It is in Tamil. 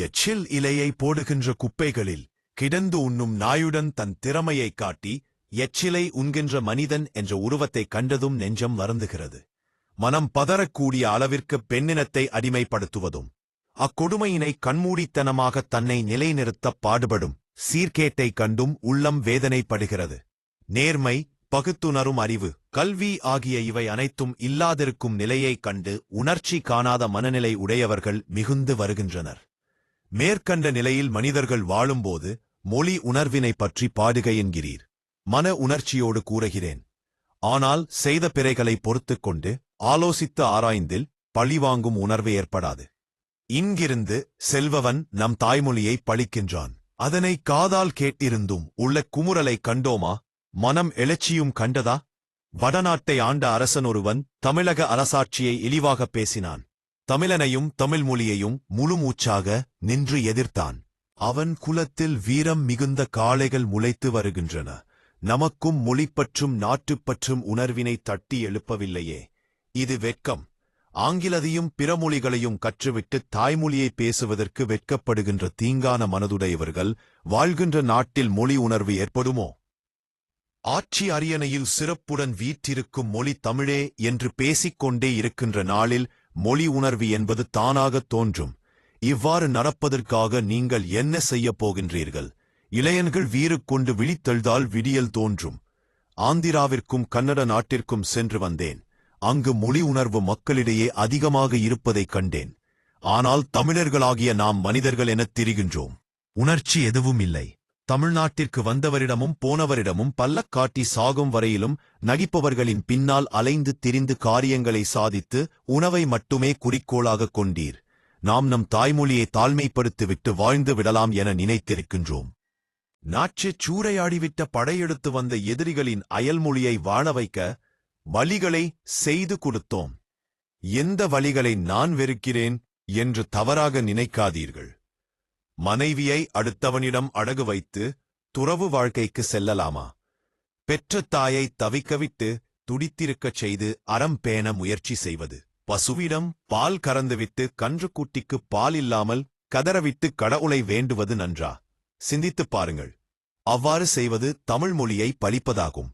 எச்சில் இலையை போடுகின்ற குப்பைகளில் கிடந்து உண்ணும் நாயுடன் தன் திறமையைக் காட்டி எச்சிலை உண்கின்ற மனிதன் என்ற உருவத்தைக் கண்டதும் நெஞ்சம் வருந்துகிறது. மனம் பதறக்கூடிய அளவிற்கு பெண்ணினத்தை அடிமைப்படுத்துவதும் அக்கொடுமையினை கண்மூடித்தனமாக தன்னை நிலைநிறுத்தப் பாடுபடும் சீர்கேட்டைக் கண்டும் உள்ளம் வேதனைப்படுகிறது. நேர்மை பகுத்துணரும் அறிவு கல்வி ஆகிய இவை அனைத்தும் இல்லாதிருக்கும் நிலையைக் கண்டு உணர்ச்சி காணாத மனநிலை உடையவர்கள் மிகுந்து வருகின்றனர். மேற்கண்ட நிலையில் மனிதர்கள் வாழும்போது மொழி உணர்வினை பற்றி பாடுக என்கிறீர் மன உணர்ச்சியோடு கூறுகிறேன். ஆனால் செய்த பிறைகளை பொறுத்துக் கொண்டு ஆலோசித்து ஆராய்ந்தில் பழிவாங்கும் உணர்வு ஏற்படாது. இங்கிருந்து செல்பவன் நம் தாய்மொழியை பழிக்கின்றான். அதனை காதால் கேட்டிருந்தும் உள்ள குமுறலை கண்டோமா? மனம் எழுச்சியும் கண்டதா? வடநாட்டை ஆண்ட அரசன் ஒருவன் தமிழக அரசாட்சியை இழிவாகப் பேசினான். தமிழனையும் தமிழ் மொழியையும் முழுமூச்சாக நின்று எதிர்த்தான். அவன் குலத்தில் வீரம் மிகுந்த காளைகள் முளைத்து வருகின்றன. நமக்கும் மொழிப்பற்றும் நாட்டுப்பற்றும் உணர்வினை தட்டி எழுப்பவில்லையே. இது வெட்கம். ஆங்கிலதையும் பிற மொழிகளையும் கற்றுவிட்டு தாய்மொழியை பேசுவதற்கு வெட்கப்படுகின்ற தீங்கான மனதுடையவர்கள் வாழ்கின்ற நாட்டில் மொழி உணர்வு ஏற்படுமோ? ஆட்சி அரியணையில் சிறப்புடன் வீற்றிருக்கும் மொழி தமிழே என்று பேசிக்கொண்டே இருக்கின்ற நாளில் மொழி உணர்வு என்பது தானாகத் தோன்றும். இவ்வாறு நடப்பதற்காக நீங்கள் என்ன செய்யப் போகின்றீர்கள்? இளையன்கள் வீறு கொண்டு விழித்தெழுதால் விடியல் தோன்றும். ஆந்திராவிற்கும் கன்னட நாட்டிற்கும் சென்று வந்தேன். அங்கு மொழி உணர்வு மக்களிடையே அதிகமாக இருப்பதைக் கண்டேன். ஆனால் தமிழர்களாகிய நாம் மனிதர்கள் எனத் திரிகின்றோம். உணர்ச்சி எதுவும் இல்லை. தமிழ்நாட்டிற்கு வந்தவரிடமும் போனவரிடமும் பல்லக்காட்டி சாகும் வரையிலும் நகிப்பவர்களின் பின்னால் அலைந்து திரிந்து காரியங்களை சாதித்து உணவை மட்டுமே குறிக்கோளாகக் கொண்டீர். நாம் நம் தாய்மொழியை தாழ்மைப்படுத்திவிட்டு வாழ்ந்து விடலாம் என நினைத்திருக்கின்றோம். நாட்சிச் சூறையாடிவிட்ட படையெடுத்து வந்த எதிரிகளின் அயல்மொழியை வாழ வைக்க வழிகளை செய்து கொடுத்தோம். எந்த வழிகளை நான் வெறுக்கிறேன் என்று தவறாக நினைக்காதீர்கள். மனைவியை அடுத்தவனிடம் அடகு வைத்து துறவு வாழ்க்கைக்கு செல்லலாமா? பெற்ற தாயை தவிக்கவிட்டு துடித்திருக்கச் செய்து அறம் பேண முயற்சி செய்வது. பசுவிடம் பால் கறந்துவிட்டு கன்றுக்குட்டிக்கு பால் இல்லாமல் கதறவிட்டு கடவுளை வேண்டுவது நன்றா? சிந்தித்துப் பாருங்கள். அவ்வாறு செய்வது தமிழ் மொழியை பழிப்பதாகும்.